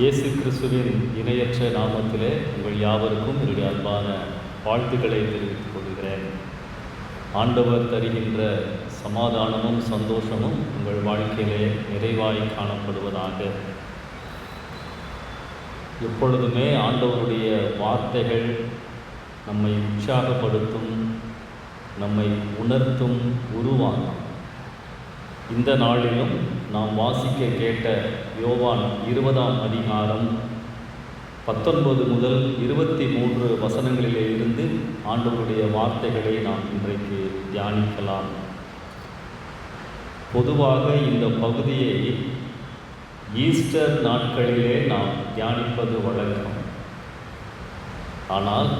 இயேசு கிறிஸ்துவின் இணையற்ற நாமத்திலே உங்கள் யாவருக்கும் என்னுடைய அன்பான வாழ்த்துக்களை தெரிவித்துக் கொள்கிறேன். ஆண்டவர் தருகின்ற சமாதானமும் சந்தோஷமும் உங்கள் வாழ்க்கையிலே நிறைவாய் காணப்படுவதாக. எப்பொழுதுமே ஆண்டவருடைய வார்த்தைகள் நம்மை உற்சாகப்படுத்தும் நம்மை உணர்த்தும் உருவாகும் இந்த நாளிலும் நாம் வாசிக்க கேட்ட யோவான் இருபதாம் அதிகாரம் பத்தொன்பது முதல் இருபத்தி மூன்று வசனங்களிலே இருந்து ஆண்டவருடைய வார்த்தைகளை நாம் இன்றைக்கு தியானிக்கலாம். பொதுவாக இந்த பகுதியை ஈஸ்டர் நாட்களிலே நாம் தியானிப்பது வழக்கம். ஆனால்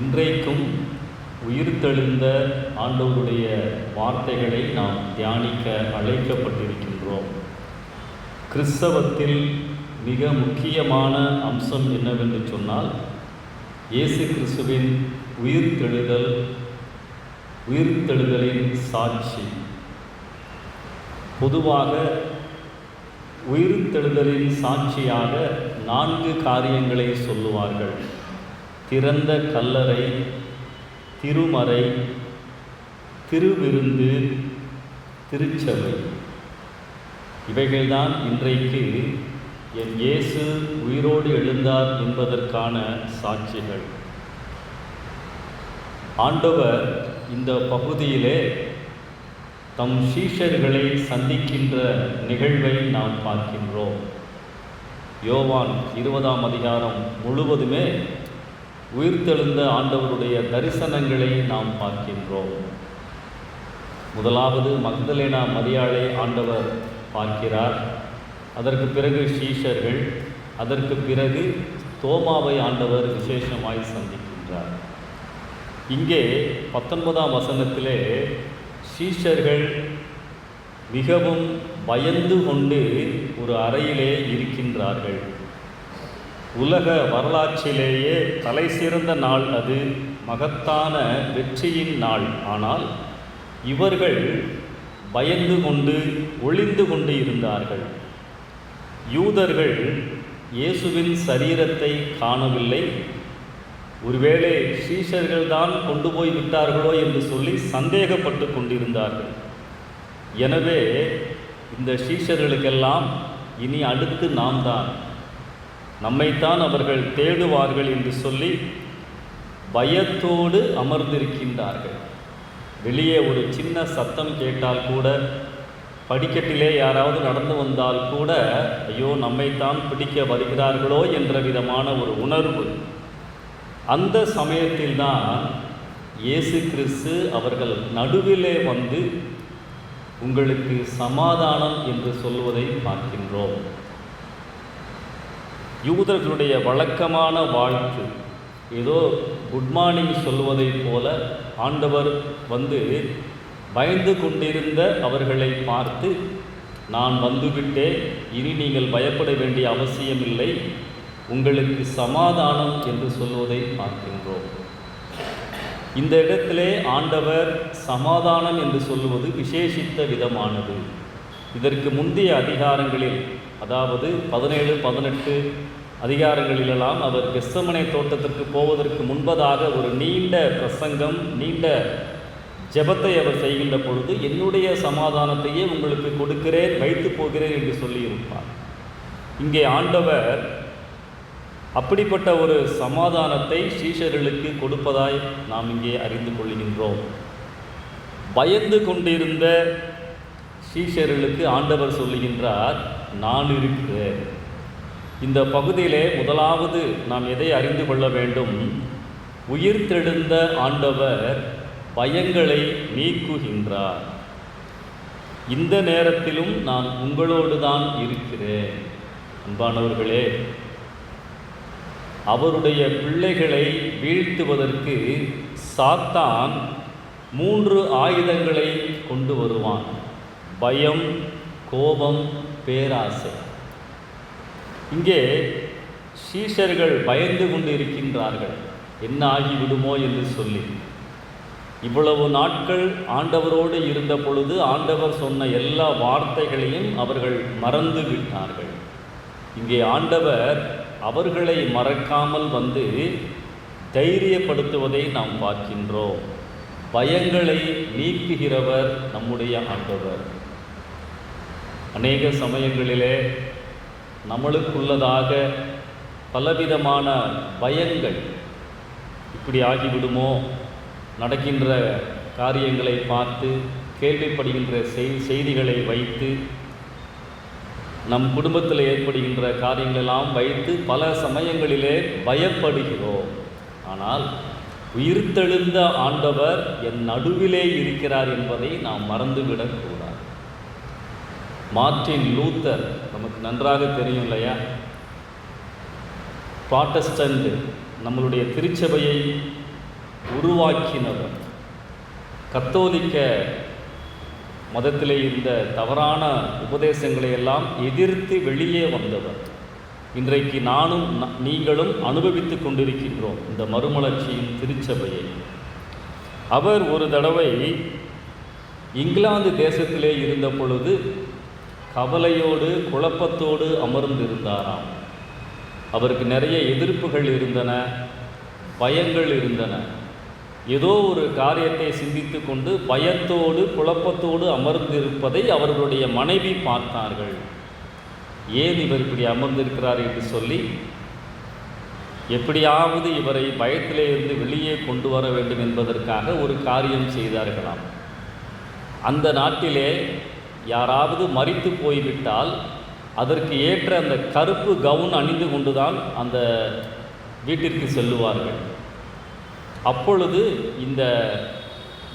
இன்றைக்கும் உயிர்த்தெழுந்த ஆண்டவருடைய வார்த்தைகளை நாம் தியானிக்க அழைக்கப்பட்டிருக்கின்றோம். கிறிஸ்தவத்தில் மிக முக்கியமான அம்சம் என்னவென்று சொன்னால் இயேசு கிறிஸ்துவின் உயிர்த்தெழுதல் உயிர்த்தெழுதலின் சாட்சி. பொதுவாக உயிர்த்தெழுதலின் சாட்சியாக நான்கு காரியங்களை சொல்லுவார்கள். திறந்த கல்லறை திருமறை திருவிருந்து திருச்சபை. இவைகள்தான் இன்றைக்கு என் இயேசு உயிரோடு எழுந்தார் என்பதற்கான சாட்சிகள். ஆண்டவர் இந்த பகுதியிலே தம் சீஷர்களை சந்திக்கின்ற நிகழ்வை நாம் பார்க்கின்றோம். யோவான் இருபதாம் அதிகாரம் முழுவதுமே உயிர்த்தெழுந்த ஆண்டவருடைய தரிசனங்களை நாம் பார்க்கின்றோம். முதலாவது மக்தலேனா மரியாளை ஆண்டவர் பார்க்கிறார். அதற்கு பிறகு ஷீஷர்கள் அதற்கு பிறகு தோமாவை ஆண்டவர் விசேஷமாய் சந்திக்கின்றார். இங்கே பத்தொன்பதாம் வசனத்திலே ஷீஷர்கள் மிகவும் பயந்து கொண்டு ஒரு அறையிலே இருக்கின்றார்கள். உலக வரலாற்றிலேயே தலை சிறந்த நாள் அது மகத்தான வெற்றியின் நாள். ஆனால் இவர்கள் பயந்து கொண்டு ஒளிந்து கொண்டு இருந்தார்கள். யூதர்கள் இயேசுவின் சரீரத்தை காணவில்லை. ஒருவேளை ஸ்ரீஷர்கள் தான் கொண்டு போய் விட்டார்களோ என்று சொல்லி சந்தேகப்பட்டு கொண்டிருந்தார்கள். எனவே இந்த ஸ்ரீஷர்களுக்கெல்லாம் இனி அடுத்து நாம் தான். நம்மைத்தான் அவர்கள் தேடுவார்கள் என்று சொல்லி பயத்தோடு அமர்ந்திருக்கின்றார்கள். வெளியே ஒரு சின்ன சத்தம் கேட்டால் கூட படிக்கட்டிலே யாராவது நடந்து வந்தால் கூட ஐயோ நம்மைத்தான் பிடிக்க வருகிறார்களோ என்ற விதமான ஒரு உணர்வு. அந்த சமயத்தில்தான் இயேசு கிறிஸ்து அவர்கள் நடுவிலே வந்து உங்களுக்கு சமாதானம் என்று சொல்வதை பார்க்கின்றோம். யூதர்களுடைய வழக்கமான வாழ்த்து ஏதோ குட் மார்னிங் சொல்வதைப் போல ஆண்டவர் வந்து பயந்து கொண்டிருந்த அவர்களை பார்த்து நான் வந்துவிட்டேன். இனி நீங்கள் பயப்பட வேண்டிய அவசியமில்லை. உங்களுக்கு சமாதானம் என்று சொல்வதை பார்க்கின்றோம். இந்த இடத்திலே ஆண்டவர் சமாதானம் என்று சொல்லுவது விசேஷித்த விதமானது. இதற்கு முந்தைய அதிகாரங்களில் அதாவது பதினேழு பதினெட்டு அதிகாரங்களிலெல்லாம் அவர் கெஸ்தமனை தோட்டத்திற்கு போவதற்கு முன்பதாக ஒரு நீண்ட பிரசங்கம் நீண்ட ஜெபத்தை அவர் செய்கின்ற பொழுது என்னுடைய சமாதானத்தையே உங்களுக்கு கொடுக்கிறேன் வைத்து போகிறேன் என்று சொல்லியிருப்பார். இங்கே ஆண்டவர் அப்படிப்பட்ட ஒரு சமாதானத்தை ஸ்ரீஷர்களுக்கு கொடுப்பதாய் நாம் இங்கே அறிந்து கொள்கின்றோம். பயந்து கொண்டிருந்த ஸ்ரீஷர்களுக்கு ஆண்டவர் சொல்லுகின்றார் நான் இருக்கிறேன். இந்த பகுதியிலே முதலாவது நாம் எதை அறிந்து கொள்ள வேண்டும்? உயிர்த்தெழுந்த ஆண்டவர் பயங்களை நீக்குகின்றார். இந்த நேரத்திலும் நான் உங்களோடு தான் இருக்கிறேன். அன்பானவர்களே அவருடைய பிள்ளைகளை வீழ்த்துவதற்கு சாத்தான் மூன்று ஆயுதங்களை கொண்டு வருவான். பயம் கோபம் பேராசை. இங்கே சீஷர்கள் பயந்து கொண்டு இருக்கின்றார்கள் என்ன ஆகிவிடுமோ என்று சொல்லி. இவ்வளவு நாட்கள் ஆண்டவரோடு இருந்த பொழுது ஆண்டவர் சொன்ன எல்லா வார்த்தைகளையும் அவர்கள் மறந்து விட்டார்கள். இங்கே ஆண்டவர் அவர்களை மறக்காமல் வந்து தைரியப்படுத்துவதை நாம் பார்க்கின்றோம். பயங்களை நீக்குகிறவர் நம்முடைய ஆண்டவர். அநேக சமயங்களிலே நம்மளுக்குள்ளதாக பலவிதமான பயங்கள் இப்படி ஆகிவிடுமோ? நடக்கின்ற காரியங்களை பார்த்து கேள்விப்படுகின்ற செய் செய்திகளை வைத்து நம் குடும்பத்தில் ஏற்படுகின்ற காரியங்களெல்லாம் வைத்து பல சமயங்களிலே பயப்படுகிறோம். ஆனால் உயிர்த்தெழுந்த ஆண்டவர் என் நடுவிலே இருக்கிறார் என்பதை நாம் மறந்துவிடக்கூடும் மார்ட்டின் லூத்தர் நமக்கு நன்றாக தெரியும் இல்லையா? ப்ராட்டஸ்டன்ட் நம்மளுடைய திருச்சபையை உருவாக்கினவர். கத்தோலிக்க மதத்திலே இருந்த தவறான உபதேசங்களை எல்லாம் எதிர்த்து வெளியே வந்தவர். இன்றைக்கு நானும் நீங்களும் அனுபவித்து கொண்டிருக்கின்றோம் இந்த மறுமலர்ச்சியின் திருச்சபையை. அவர் ஒரு தடவை இங்கிலாந்து தேசத்திலே இருந்த பொழுது கவலையோடு குழப்பத்தோடு அமர்ந்திருந்தாராம். அவருக்கு நிறைய எதிர்ப்புகள் இருந்தன பயங்கள் இருந்தன. ஏதோ ஒரு காரியத்தை சிந்தித்து கொண்டு பயத்தோடு குழப்பத்தோடு அமர்ந்திருப்பதை அவர்களுடைய மனைவி பார்த்தார்கள். ஏன் இவர் இப்படி அமர்ந்திருக்கிறார் என்று சொல்லி எப்படியாவது இவரை பயத்திலே இருந்து வெளியே கொண்டு வர வேண்டும் என்பதற்காக ஒரு காரியம் செய்தார்களாம். அந்த நாட்டிலே யாராவது மறித்து போய்விட்டால் அதற்கு ஏற்ற அந்த கருப்பு கவுன் அணிந்து கொண்டுதான் அந்த வீட்டிற்கு செல்லுவார்கள். அப்பொழுது இந்த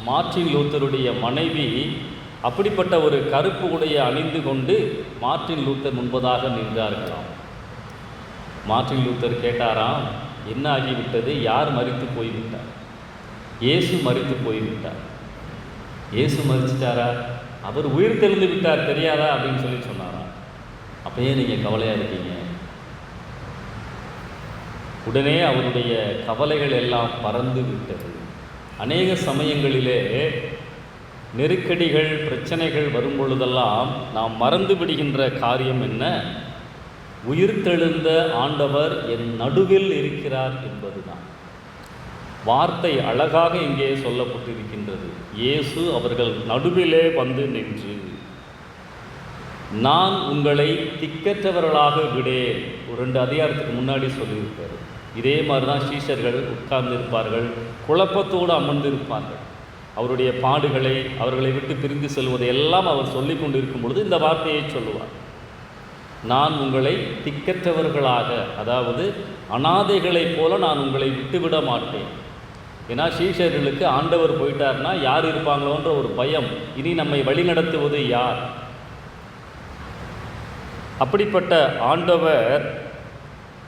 மார்ட்டின் லூத்தருடைய மனைவி அப்படிப்பட்ட ஒரு கருப்பு உடைய அணிந்து கொண்டு மார்ட்டின் லூத்தர் முன்பதாக நின்றார்களாம். மார்ட்டின் லூத்தர் கேட்டாராம் என்ன ஆகிவிட்டது? யார் மறித்து போய்விட்டார்? இயேசு மறித்து போய்விட்டார். இயேசு மறிச்சிட்டாரா அவர் உயிர் தெரிந்து விட்டார் தெரியாதா அப்படின்னு சொல்லி சொன்னாராம் அப்பயே நீங்கள் கவலையாக இருக்கீங்க. உடனே அவருடைய கவலைகள் எல்லாம் பறந்து விட்டது. அநேக சமயங்களிலே நெருக்கடிகள் பிரச்சனைகள் வரும் பொழுதெல்லாம் நாம் மறந்து விடுகின்ற காரியம் என்ன? உயிர்த்தெழுந்த ஆண்டவர் என் நடுவில் இருக்கிறார் என்பதுதான். வார்த்தை அழகாக இங்கே சொல்லப்பட்டிருக்கின்றது. இயேசு அவர்கள் நடுவிலே வந்து நின்று நான் உங்களை திக்கற்றவர்களாக விடேன். ஒரு ரெண்டு அதிகாரத்துக்கு முன்னாடி சொல்லியிருப்பார் இதே மாதிரி தான் சீஷர்கள் உட்கார்ந்திருப்பார்கள் குழப்பத்தோடு அமர்ந்திருப்பார்கள். அவருடைய பாடுகளை அவர்களை விட்டு பிரிந்து செல்வதை எல்லாம் அவர் சொல்லிக் கொண்டிருக்கும் பொழுது இந்த வார்த்தையை சொல்லுவார். நான் உங்களை திக்கற்றவர்களாக அதாவது அனாதைகளைப் போல நான் உங்களை விட்டுவிட மாட்டேன். ஏன்னா சீஷர்களுக்கு ஆண்டவர் போயிட்டார்னா யார் இருப்பாங்களோன்ற ஒரு பயம். இனி நம்மை வழிநடத்துவது யார்? அப்படிப்பட்ட ஆண்டவர்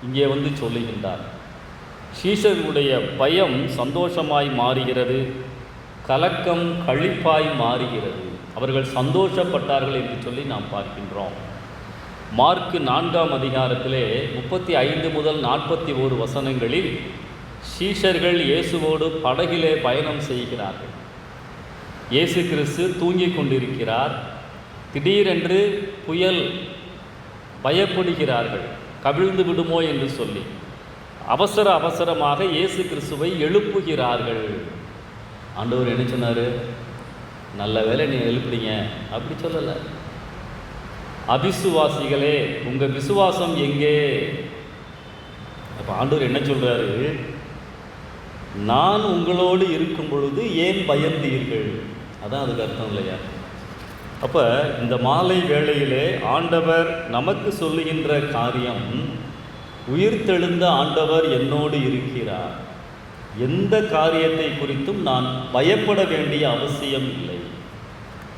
இங்கே வந்து சொல்லுகின்றார். சீஷர்களுடைய பயம் சந்தோஷமாய் மாறுகிறது கலக்கம் கழிப்பாய் மாறுகிறது. அவர்கள் சந்தோஷப்பட்டார்கள் என்று சொல்லி நாம் பார்க்கின்றோம். மார்க்கு நான்காம் அதிகாரத்திலே முப்பத்தி ஐந்து முதல் நாற்பத்தி ஓரு வசனங்களில் சீஷர்கள் இயேசுவோடு படகிலே பயணம் செய்கிறார்கள். இயேசு கிறிஸ்து தூங்கிக் கொண்டிருக்கிறார். திடீரென்று புயல் பயப்படுகிறார்கள். கவிழ்ந்து விடுமோ என்று சொல்லி. அவசர அவசரமாக இயேசு கிறிஸ்துவை எழுப்புகிறார்கள். ஆண்டவர் என்ன சொன்னார்? நல்ல வேலை நீ எழுப்புறீங்க அப்படி சொல்லலை. அபிசுவாசிகளே உங்கள் விசுவாசம் எங்கே? அப்போ ஆண்டவர் என்ன சொல்கிறாரு நான் உங்களோடு இருக்கும் பொழுது ஏன் பயந்தீர்கள்? அதான் அதுக்கு அர்த்தம் இல்லையா? அப்போ இந்த மாலை வேளையிலே ஆண்டவர் நமக்கு சொல்லுகின்ற காரியம் உயிர்த்தெழுந்த ஆண்டவர் என்னோடு இருக்கிறார். எந்த காரியத்தை குறித்தும் நான் பயப்பட வேண்டிய அவசியம் இல்லை.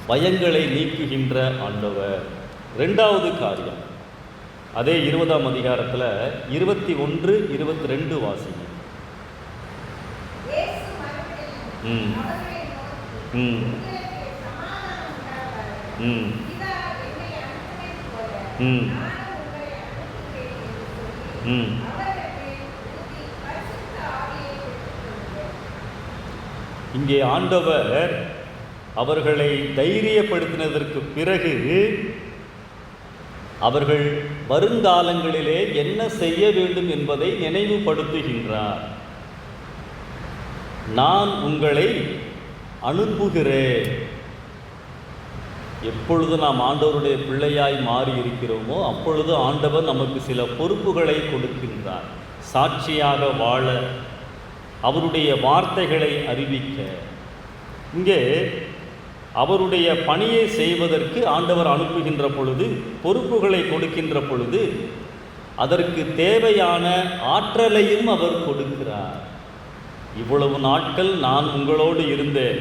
பயங்களை நீக்குகின்ற ஆண்டவர். ரெண்டாவது காரியம். அதே இருபதாம் அதிகாரத்தில் இருபத்தி ஒன்று இருபத்தி ரெண்டு வாசி ம் ம் ம் ம் ம் இங்கே ஆண்டவர் அவர்களை தைரியப்படுத்தினதற்கு பிறகு அவர்கள் வருங்காலங்களிலே என்ன செய்ய வேண்டும் என்பதை நினைவுபடுத்துகின்றார். நான் உங்களை அனுப்புகிறேன். எப்பொழுது நாம் ஆண்டவருடைய பிள்ளையாய் மாறி இருக்கிறோமோ அப்பொழுது ஆண்டவர் நமக்கு சில பொறுப்புகளை கொடுக்கின்றார். சாட்சியாக வாழ அவருடைய வார்த்தைகளை அறிவிக்க. இங்கே அவருடைய பணியை செய்வதற்கு ஆண்டவர் அனுப்புகின்ற பொழுது பொறுப்புகளை கொடுக்கின்ற பொழுது அதற்கு தேவையான ஆற்றலையும் அவர் கொடுக்கிறார். இவ்வளவு நாட்கள் நான் உங்களோடு இருந்தேன்.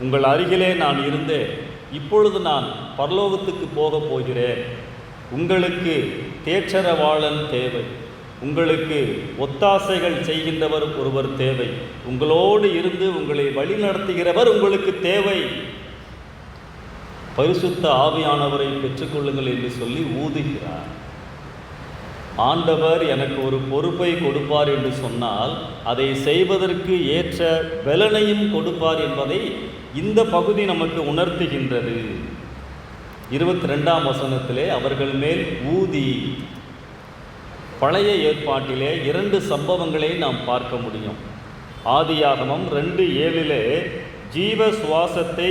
உங்கள் அருகிலே நான் இருந்தேன். இப்பொழுது நான் பரலோகத்துக்கு போகப் போகிறேன். உங்களுக்கு தேச்சரவாளன் தேவை. உங்களுக்கு ஒத்தாசைகள் செய்கின்றவர் ஒருவர் தேவை. உங்களோடு இருந்து உங்களை வழிநடத்துகிறவர் உங்களுக்கு தேவை. பரிசுத்த ஆவியானவரை பெற்றுக்கொள்ளுங்கள் என்று சொல்லி ஊதுகிறார். ஆண்டவர் எனக்கு ஒரு பொறுப்பை கொடுப்பார் என்று சொன்னால் அதை செய்வதற்கு ஏற்ற பலனையும் கொடுப்பார் என்பதை இந்த பகுதி நமக்கு உணர்த்துகின்றது. இருபத்தி ரெண்டாம் வசனத்திலே அவர்கள் மேல் ஊதி. பழைய ஏற்பாட்டிலே இரண்டு சம்பவங்களை நாம் பார்க்க முடியும். ஆதியாகமம் ரெண்டு ஏழிலே ஜீவ சுவாசத்தை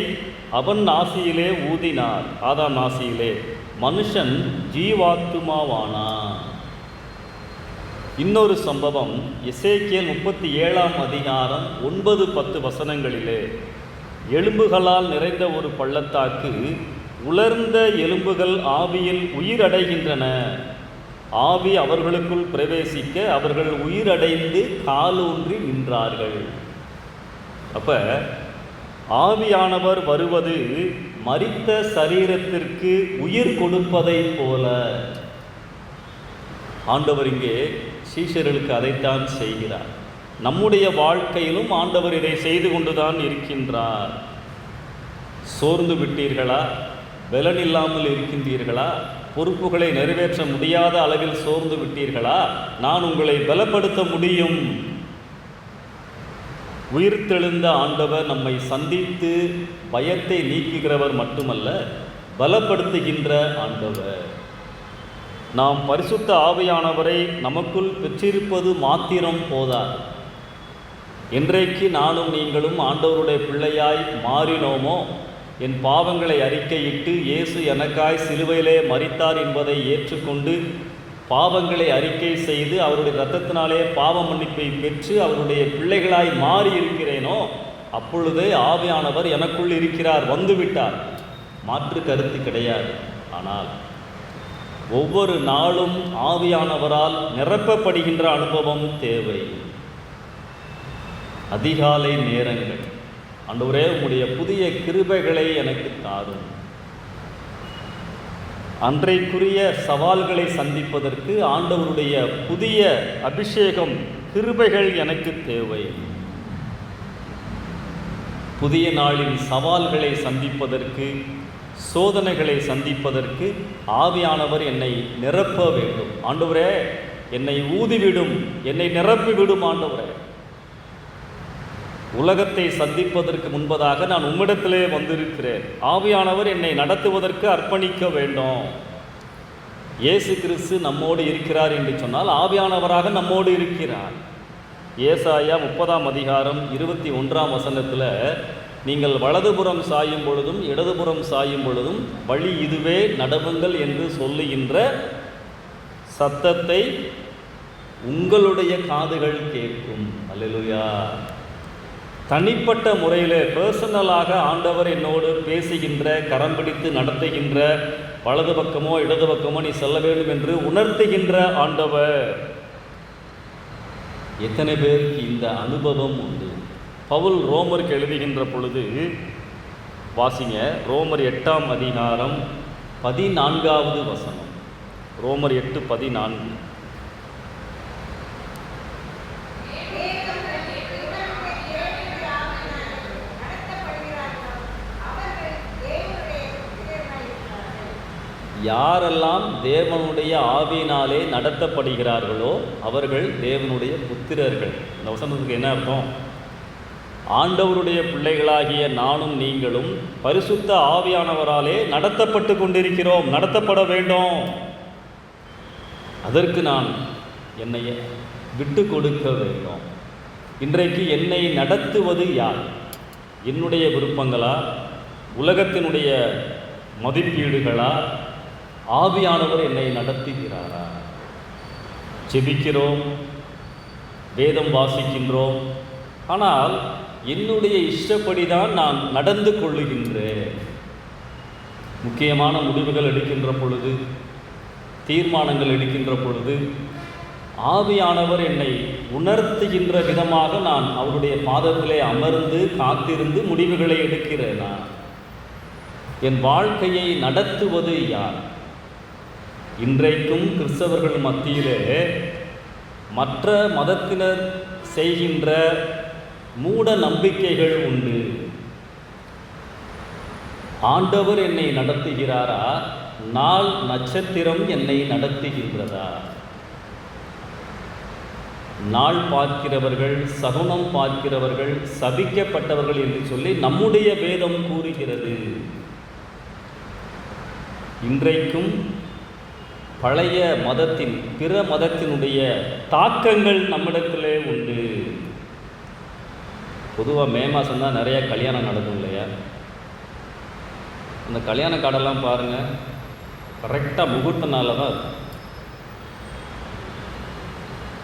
அவன் நாசியிலே ஊதினார். ஆதாம் நாசியிலே மனுஷன் ஜீவாத்துமாவானான் இன்னொரு சம்பவம் எசேக்கியல் முப்பத்தி ஏழாம் அதிகாரம் ஒன்பது பத்து வசனங்களிலே. எலும்புகளால் நிறைந்த ஒரு பள்ளத்தாக்கு உலர்ந்த எலும்புகள் ஆவியில் உயிரடைகின்றன. ஆவி அவர்களுக்குள் பிரவேசிக்க அவர்கள் உயிரடைந்து காலூன்றி நின்றார்கள். அப்போ ஆவியானவர் வருவது மரித்த சரீரத்திற்கு உயிர் கொடுப்பதைப் போல. ஆண்டவர் இங்கே சீஷர்களுக்கு அதைத்தான் செய்கிறார். நம்முடைய வாழ்க்கையிலும் ஆண்டவர் இதை செய்து கொண்டுதான் இருக்கின்றார். சோர்ந்து விட்டீர்களா? பலன் இல்லாமல் இருக்கின்றீர்களா? பொறுப்புகளை நிறைவேற்ற முடியாத அளவில் சோர்ந்து விட்டீர்களா? நான் உங்களை பலப்படுத்த முடியும். உயிர்த்தெழுந்த ஆண்டவர் நம்மை சந்தித்து பயத்தை நீக்குகிறவர் மட்டுமல்ல பலப்படுத்துகின்ற ஆண்டவர். நாம் பரிசுத்த ஆவியானவரை நமக்குள் பெற்றிருப்பது மாத்திரம் போதாது. இன்றைக்கு நானும் நீங்களும் ஆண்டவருடைய பிள்ளையாய் மாறினோமோ? என் பாவங்களை அறிக்கையிட்டு இயேசு எனக்காய் சிலுவையிலே மறித்தார் என்பதை ஏற்றுக்கொண்டு பாவங்களை அறிக்கை செய்து அவருடைய இரத்தத்தினாலே பாவ மன்னிப்பை பெற்று அவருடைய பிள்ளைகளாய் மாறி இருக்கிறேனோ அப்பொழுதே ஆவியானவர் எனக்குள் இருக்கிறார் வந்துவிட்டார். மாற்று கருத்து கிடையாது. ஆனால் ஒவ்வொரு நாளும் ஆவியானவரால் நிரப்பப்படுகின்ற அனுபவம் தேவை. அதிகாலை நேரங்கள். அன்றுவரே உங்களுடைய புதிய கிருபைகளை எனக்கு தாரும். அன்றைக்குரிய சவால்களை சந்திப்பதற்கு ஆண்டவருடைய புதிய அபிஷேகம் கிருபைகள் எனக்கு தேவை. புதிய நாளின் சவால்களை சந்திப்பதற்கு சோதனைகளை சந்திப்பதற்கு ஆவியானவர் என்னை நிரப்ப வேண்டும். ஆண்டவரே என்னை ஊதிவிடும் என்னை நிரப்பிவிடும் ஆண்டவரே. உலகத்தை சந்திப்பதற்கு முன்பதாக நான் உம்மிடத்திலே வந்திருக்கிறேன். ஆவியானவர் என்னை நடத்துவதற்கு அர்ப்பணிக்க வேண்டும். இயேசு கிறிஸ்து நம்மோடு இருக்கிறார் என்று சொன்னால் ஆவியானவராக நம்மோடு இருக்கிறார். ஏசாயா முப்பதாம் அதிகாரம் இருபத்தி ஒன்றாம் வசனத்தில் நீங்கள் வலதுபுறம் சாயும் பொழுதும் இடதுபுறம் சாயும் பொழுதும் வழி இதுவே நடவுங்கள் என்று சொல்லுகின்ற சத்தத்தை உங்களுடைய காதுகள் கேட்கும். அல்லேலூயா. தனிப்பட்ட முறையில் பர்சனலாக ஆண்டவர் என்னோடு பேசுகின்ற கரம் பிடித்து நடத்துகின்ற வலது பக்கமோ இடது பக்கமோ நீ செல்ல வேண்டும் என்று உணர்த்துகின்ற ஆண்டவர். எத்தனை பேருக்கு இந்த அனுபவம் உண்டு? பவுல் ரோமருக்கு எழுதுகின்ற பொழுது வாசிங்க ரோமர் எட்டாம் அதிகாரம் பதினான்காவது வசனம். ரோமர் எட்டு பதினான்கு. யாரெல்லாம் தேவனுடைய ஆவியினாலே நடத்தப்படுகிறார்களோ அவர்கள் தேவனுடைய புத்திரர்கள். இந்த வசனத்துக்கு என்ன அர்த்தம்? ஆண்டவருடைய பிள்ளைகளாகிய நானும் நீங்களும் பரிசுத்த ஆவியானவராலே நடத்தப்பட்டு கொண்டிருக்கிறோம். நடத்தப்பட வேண்டும். அதற்கு நான் என்னை விட்டு கொடுக்க வேண்டும். இன்றைக்கு என்னை நடத்துவது யார்? என்னுடைய விருப்பங்களா? உலகத்தினுடைய மதிப்பீடுகளா? ஆவியானவர் என்னை நடத்துகிறாரா? செபிக்கிறோம் வேதம் வாசிக்கின்றோம். ஆனால் என்னுடைய இஷ்டப்படி தான் நான் நடந்து கொள்ளுகின்றேன். முக்கியமான முடிவுகள் எடுக்கின்ற பொழுது தீர்மானங்கள் எடுக்கின்ற பொழுது ஆவியானவர் என்னை உணர்த்துகின்ற விதமாக நான் அவருடைய பாதத்திலே அமர்ந்து காத்திருந்து முடிவுகளை எடுக்கிறேன்? நான் என் வாழ்க்கையை நடத்துவது யார்? இன்றைக்கும் கிறிஸ்தவர்கள் மத்தியிலே மற்ற மதத்தினர் செய்கின்ற மூட நம்பிக்கைகள் உண்டு. ஆண்டவர் என்னை நடத்துகிறாரா? நாள் நட்சத்திரம் என்னை நடத்துகின்றதா? நாள் பார்க்கிறவர்கள் சகுனம் பார்க்கிறவர்கள் சபிக்கப்பட்டவர்கள் என்று சொல்லி நம்முடைய வேதம் கூறுகிறது. இன்றைக்கும் பழைய மதத்தின் பிற மதத்தினுடைய தாக்கங்கள் நம்மிடத்திலே உண்டு. பொதுவாக மே மாதம் தான் நிறையா கல்யாணம் நடக்கும் இல்லையா? அந்த கல்யாண காடெல்லாம் பாருங்கள் கரெக்டாக முகூர்த்த நாளில் தான் இருக்கும்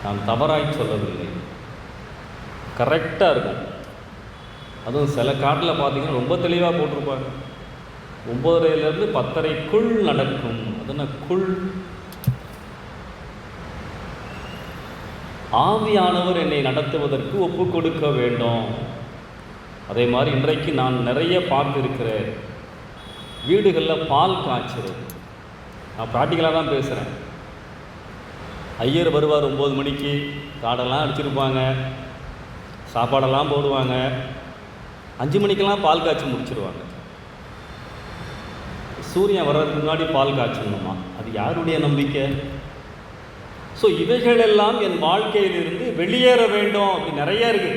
நான் தவறாய் சொல்லவில்லை. கரெக்டாக இருக்கும். அதுவும் சில காட்டில் பார்த்தீங்கன்னா ரொம்ப தெளிவாக போட்டிருப்பாங்க. ஒம்பதரையிலேருந்து பத்தரைக்குள் நடக்கும். அதுனா குள்? ஆவியானவர் என்னை நடத்துவதற்கு ஒப்பு கொடுக்க வேண்டும். அதே மாதிரி இன்றைக்கு நான் நிறைய பார்த்துருக்கிறேன். வீடுகளில் பால் காய்ச்சல். நான் ப்ராக்டிக்கலாக தான் பேசுகிறேன் ஐயர் வருவார் ஒம்பது மணிக்கு. காடெல்லாம் அடிச்சிருப்பாங்க. சாப்பாடெல்லாம் போடுவாங்க. அஞ்சு மணிக்கெல்லாம் பால் காய்ச்சி முடிச்சிருவாங்க. சூரியன் வர்றதுக்கு முன்னாடி பால் காய்ச்சணுமா? அது யாருடைய நம்பிக்கை? ஸோ இவைகளெல்லாம் என் வாழ்க்கையிலிருந்து வெளியேற வேண்டும். அப்படி நிறைய இருக்கு.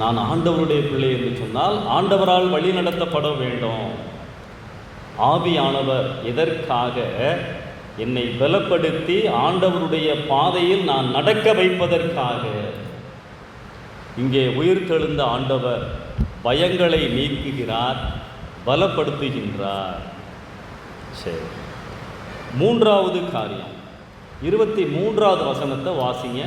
நான் ஆண்டவருடைய பிள்ளை என்று சொன்னால் ஆண்டவரால் வழி நடத்தப்பட வேண்டும். ஆவியானவர் எதற்காக என்னை பலப்படுத்தி ஆண்டவருடைய பாதையில் நான் நடக்க வைப்பதற்காக? இங்கே உயிர்த்தெழுந்த ஆண்டவர் பயங்களை நீக்குகிறார் பலப்படுத்துகின்றார். சரி. மூன்றாவது காரியம். இருபத்தி மூன்றாவது வசனத்தை வாசிங்க.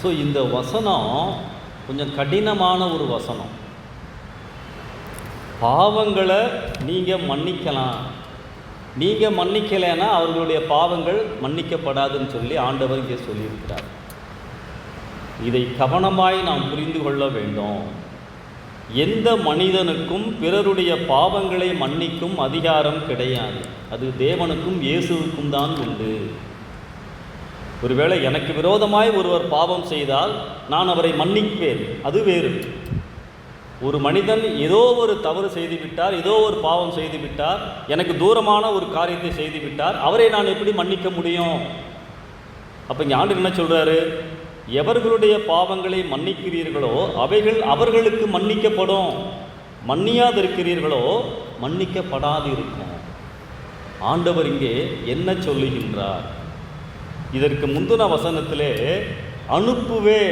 ஸோ இந்த வசனம் கொஞ்சம் கடினமான ஒரு வசனம். பாவங்களை நீங்கள் மன்னிக்கலாம். நீங்கள் மன்னிக்கலைன்னா அவர்களுடைய பாவங்கள் மன்னிக்கப்படாதுன்னு சொல்லி ஆண்டவர் இங்கே சொல்லியிருக்கிறார். இதை கவனமாய் நாம் புரிந்து கொள்ள வேண்டும். எந்த மனிதனுக்கும் பிறருடைய பாவங்களை மன்னிக்கும் அதிகாரம் கிடையாது. அது தேவனுக்கும் இயேசுவுக்கும் தான் உண்டு. ஒருவேளை எனக்கு விரோதமாய் ஒருவர் பாவம் செய்தால் நான் அவரை மன்னிப்பேன். அது வேறு. ஒரு மனிதன் ஏதோ ஒரு தவறு செய்து விட்டார் ஏதோ ஒரு பாவம் செய்துவிட்டார் எனக்கு தூரமான ஒரு காரியத்தை செய்துவிட்டார் அவரை நான் எப்படி மன்னிக்க முடியும்? அப்போ இங்கே ஆண்டு என்ன சொல்கிறாரு எவர்களுடைய பாவங்களை மன்னிக்கிறீர்களோ அவைகள் அவர்களுக்கு மன்னிக்கப்படும். மன்னியாதிருக்கிறீர்களோ மன்னிக்கப்படாது இருக்கும் ஆண்டவர் இங்கே என்ன சொல்லுகின்றார்? இதற்கு முந்தின வசனத்திலே அனுப்புவே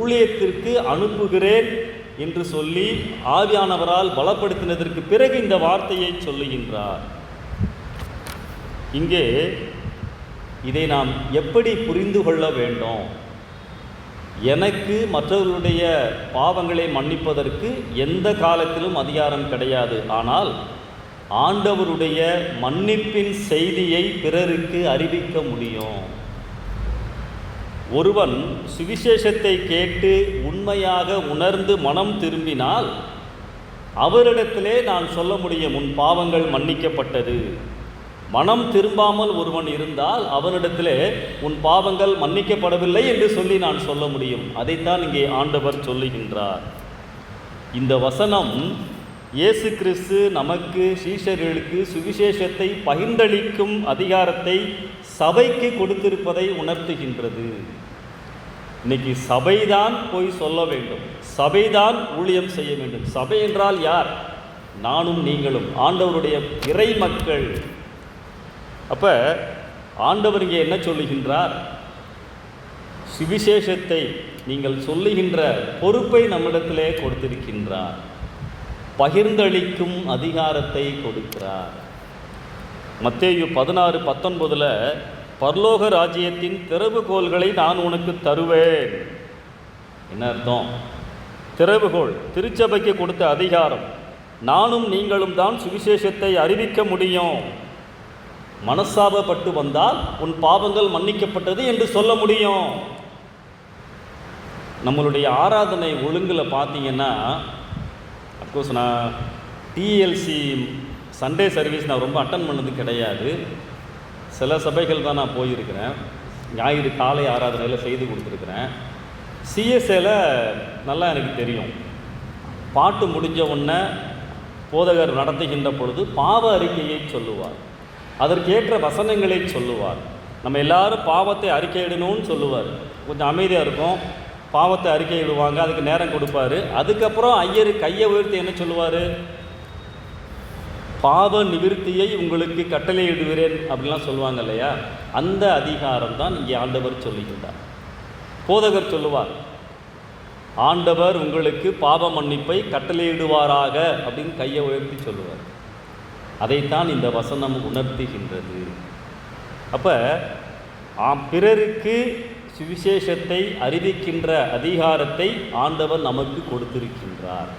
ஊழியத்திற்கு அனுப்புகிறேன் என்று சொல்லி ஆவியானவரால் பலப்படுத்தினதற்கு பிறகு இந்த வார்த்தையை சொல்லுகின்றார். இங்கே இதை நாம் எப்படி புரிந்து கொள்ள வேண்டும்? எனக்கு மற்றவர்களுடைய பாவங்களை மன்னிப்பதற்கு எந்த காலத்திலும் அதிகாரம் கிடையாது. ஆனால் ஆண்டவருடைய மன்னிப்பின் செய்தியை பிறருக்கு அறிவிக்க முடியும். ஒருவன் சுவிசேஷத்தை கேட்டு உண்மையாக உணர்ந்து மனம் திரும்பினால் அவரிடத்திலே நான் சொல்ல முடியும் உன் பாவங்கள் மன்னிக்கப்பட்டது. மனம் திரும்பாமல் ஒருவன் இருந்தால் அவனிடத்திலே உன் பாவங்கள் மன்னிக்கப்படவில்லை என்று சொல்லி நான் சொல்ல முடியும். அதைத்தான் இங்கே ஆண்டவர் சொல்லுகின்றார். இந்த வசனம் இயேசு கிறிஸ்து நமக்கு சீஷர்களுக்கு சுவிசேஷத்தை பகிர்ந்தளிக்கும் அதிகாரத்தை சபைக்கு கொடுத்திருப்பதை உணர்த்துகின்றது. இன்னைக்கு சபைதான் போய் சொல்ல வேண்டும். சபைதான் ஊழியம் செய்ய வேண்டும். சபை என்றால் யார்? நானும் நீங்களும். ஆண்டவருடைய இறை மக்கள். அப்ப ஆண்டவர் இங்கே என்ன சொல்லுகின்றார்? சுவிசேஷத்தை நீங்கள் சொல்லுகின்ற பொறுப்பை நம்மிடத்திலே கொடுத்திருக்கின்றார். பகிர்ந்தளிக்கும் அதிகாரத்தை கொடுக்கிறார். மத்தேயு பதினாறு பத்தொன்பதில் பரலோக ராஜ்யத்தின் திறவுகோள்களை நான் உனக்கு தருவேன். என்ன அர்த்தம்? திறவுகோள் திருச்சபைக்கு கொடுத்த அதிகாரம். நானும் நீங்களும் தான் சுவிசேஷத்தை அறிவிக்க முடியும். மனசாபப்பட்டு வந்தால் உன் பாவங்கள் மன்னிக்கப்பட்டது என்று சொல்ல முடியும். நம்மளுடைய ஆராதனை ஒழுங்கில் பார்த்தீங்கன்னா அப்கோர்ஸ் நான் டிஎல்சி சண்டே சர்வீஸ் நான் ரொம்ப அட்டன் பண்ணது கிடையாது. சில சபைகள் தான் நான் போயிருக்கிறேன். ஞாயிறு காலை ஆராதனையில் செய்து கொடுத்துருக்குறேன். சிஎஸ்ஏல நல்லா எனக்கு தெரியும். பாட்டு முடிஞ்ச உடனே போதகர் நடத்துகின்ற பொழுது பாவ அறிக்கையை சொல்லுவார். அதற்கேற்ற வசனங்களை சொல்லுவார். நம்ம எல்லாரும் பாவத்தை அறிக்கையிடணும்னு சொல்லுவார். கொஞ்சம் அமைதியாக இருக்கும். பாவத்தை அறிக்கையிடுவாங்க அதுக்கு நேரம் கொடுப்பாரு. அதுக்கப்புறம் ஐயர் கையை உயர்த்தி என்ன சொல்லுவார்? பாவ நிவிருத்தியை உங்களுக்கு கட்டளையிடுகிறேன் அப்படிலாம் சொல்லுவாங்க இல்லையா? அந்த அதிகாரம் தான் இங்கே ஆண்டவர் சொல்லுகின்றார். போதகர் சொல்லுவார் ஆண்டவர் உங்களுக்கு பாவ மன்னிப்பை கட்டளையிடுவாராக அப்படின்னு கையை உயர்த்தி சொல்லுவார். அதைத்தான் இந்த வசனம் உணர்த்துகின்றது. அப்போ பிறருக்கு சுவிசேஷத்தை அறிவிக்கின்ற அதிகாரத்தை ஆண்டவர் நமக்கு கொடுத்திருக்கின்றார்.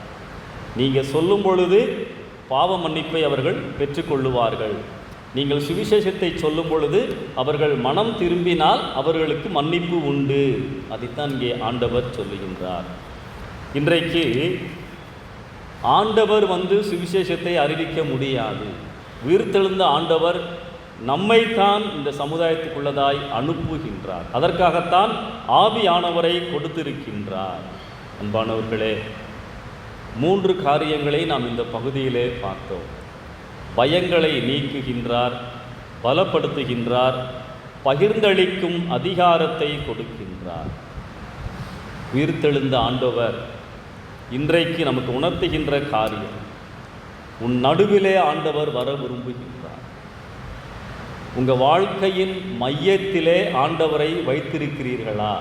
நீங்கள் சொல்லும் பொழுது பாவ மன்னிப்பை அவர்கள் பெற்றுக்கொள்ளுவார்கள். நீங்கள் சுவிசேஷத்தை சொல்லும் பொழுது அவர்கள் மனம் திரும்பினால் அவர்களுக்கு மன்னிப்பு உண்டு. அதைத்தான் இங்கே ஆண்டவர் சொல்லுகின்றார். இன்றைக்கு ஆண்டவர் வந்து சுவிசேஷத்தை அறிவிக்க முடியாது. உயிர்த்தெழுந்த ஆண்டவர் நம்மைத்தான் இந்த சமுதாயத்துக்குள்ளதாய் அனுப்புகின்றார். அதற்காகத்தான் ஆவியானவரை கொடுத்திருக்கின்றார். அன்பானவர்களே மூன்று காரியங்களை நாம் இந்த பகுதியிலே பார்த்தோம். பயங்களை நீக்குகின்றார் பலப்படுத்துகின்றார் பகிர்ந்தளிக்கும் அதிகாரத்தை கொடுக்கின்றார். உயிர்த்தெழுந்த ஆண்டவர் இன்றைக்கு நமக்கு உணர்த்துகின்ற காரியம் உன் நடுவிலே ஆண்டவர் வர விரும்புகின்றார். உங்கள் வாழ்க்கையின் மையத்திலே ஆண்டவரை வைத்திருக்கிறீர்களா?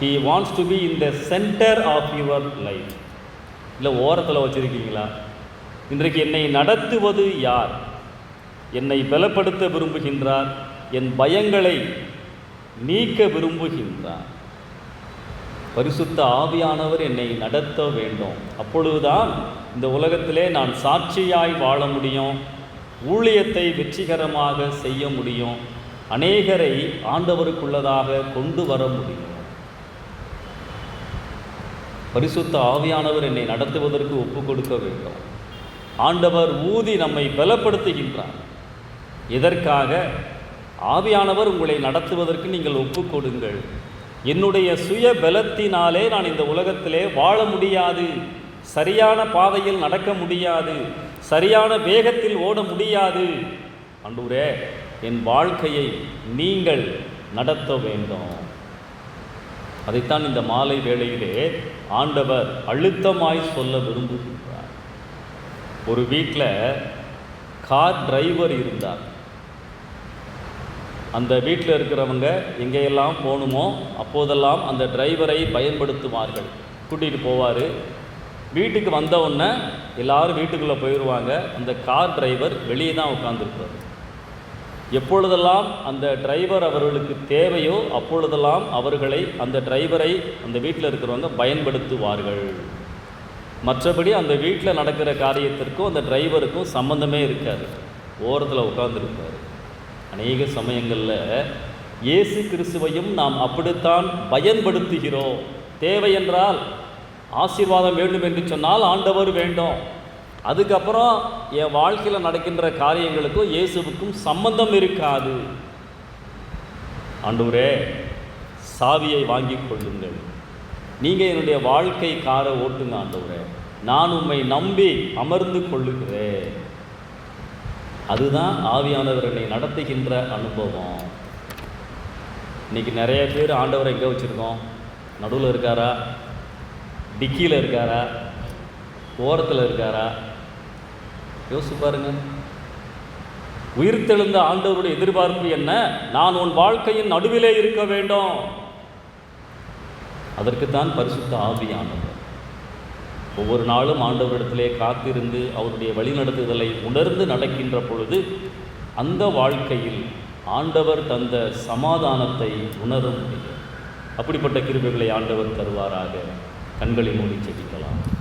He wants to be in the centre of your life இல்லை ஓரத்தில் வச்சுருக்கீங்களா? இன்றைக்கு என்னை நடத்துவது யார்? என்னை பலப்படுத்த விரும்புகின்றார்? என் பயங்களை நீக்க விரும்புகின்றார். பரிசுத்த ஆவியானவர் என்னை நடத்த வேண்டும். அப்பொழுதுதான் இந்த உலகத்திலே நான் சாட்சியாய் வாழ முடியும். ஊழியத்தை வெற்றிகரமாக செய்ய முடியும். அநேகரை ஆண்டவருக்குள்ளதாக கொண்டு வர முடியும். பரிசுத்த ஆவியானவர் என்னை நடத்துவதற்கு ஒப்பு கொடுக்க வேண்டும். ஆண்டவர் ஊதி நம்மை பலப்படுத்துகின்றார். இதற்காக ஆவியானவர் உங்களை நடத்துவதற்கு நீங்கள் ஒப்பு கொடுங்கள் என்னுடைய சுய பலத்தினாலே நான் இந்த உலகத்திலே வாழ முடியாது. சரியான பாதையில் நடக்க முடியாது. சரியான வேகத்தில் ஓட முடியாது. அண்டூரே என் வாழ்க்கையை நீங்கள் நடத்த வேண்டும். அதைத்தான் இந்த மாலை வேளையிலே ஆண்டவர் அழுத்தமாய் சொல்ல விரும்புகின்றார். ஒரு வீட்டில் கார் டிரைவர் இருந்தார். அந்த வீட்டில் இருக்கிறவங்க எங்கேயெல்லாம் போகணுமோ அப்போதெல்லாம் அந்த டிரைவரை பயன்படுத்துவார்கள். கூட்டிகிட்டு போவார். வீட்டுக்கு வந்த உடனே வீட்டுக்குள்ளே போயிடுவாங்க அந்த கார் டிரைவர் வெளியே தான் உட்காந்துருப்பார் எப்பொழுதெல்லாம் அந்த டிரைவர் அவர்களுக்கு தேவையோ அப்பொழுதெல்லாம் அவர்களை அந்த டிரைவரை அந்த வீட்டில் இருக்கிறவங்க பயன்படுத்துவார்கள். மற்றபடி அந்த வீட்டில் நடக்கிற காரியத்திற்கும் அந்த டிரைவருக்கும் சம்மந்தமே இருக்காது. ஓரத்தில் உட்காந்துருப்பார் அநேக சமயங்களில் இயேசு கிறிஸ்துவையும் நாம் அப்படித்தான் பயன்படுத்துகிறோம். தேவை என்றால் ஆசீர்வாதம் வேண்டும் என்று சொன்னால் ஆண்டவர் வேண்டும். அதுக்கப்புறம் என் வாழ்க்கையில் நடக்கின்ற காரியங்களுக்கும் இயேசுவுக்கும் சம்பந்தம் இருக்காது. ஆண்டவரே சாவியை வாங்கி கொள்ளுங்கள். நீங்கள் என்னுடைய வாழ்க்கை காரை ஓட்டுங்க ஆண்டவரே. நான் உம்மை நம்பி அமர்ந்து கொள்ளுகிறேன். அதுதான் ஆவியானவர் என்னை நடத்துகின்ற அனுபவம். இன்னைக்கு நிறைய பேர் ஆண்டவரை எங்கே வச்சுருக்கோம்? நடுவில் இருக்காரா? டிக்கியில் இருக்காரா? ஓரத்தில் இருக்காரா? யோசிச்சு பாருங்க. உயிர்த்தெழுந்த ஆண்டவருடைய எதிர்பார்ப்பு என்ன? நான் உன் வாழ்க்கையின் நடுவிலே இருக்க வேண்டும். அதற்குத்தான் பரிசுத்த ஆவியானவர். ஒவ்வொரு நாளும் ஆண்டவரிடத்திலே காத்திருந்து அவருடைய வழிநடத்துதலை உணர்ந்து நடக்கின்ற பொழுது அந்த வாழ்க்கையில் ஆண்டவர் தந்த சமாதானத்தை உணர முடியும். அப்படிப்பட்ட கிருபைகளை ஆண்டவர் தருவாராக. கண்களை மூடி செபிக்கலாம்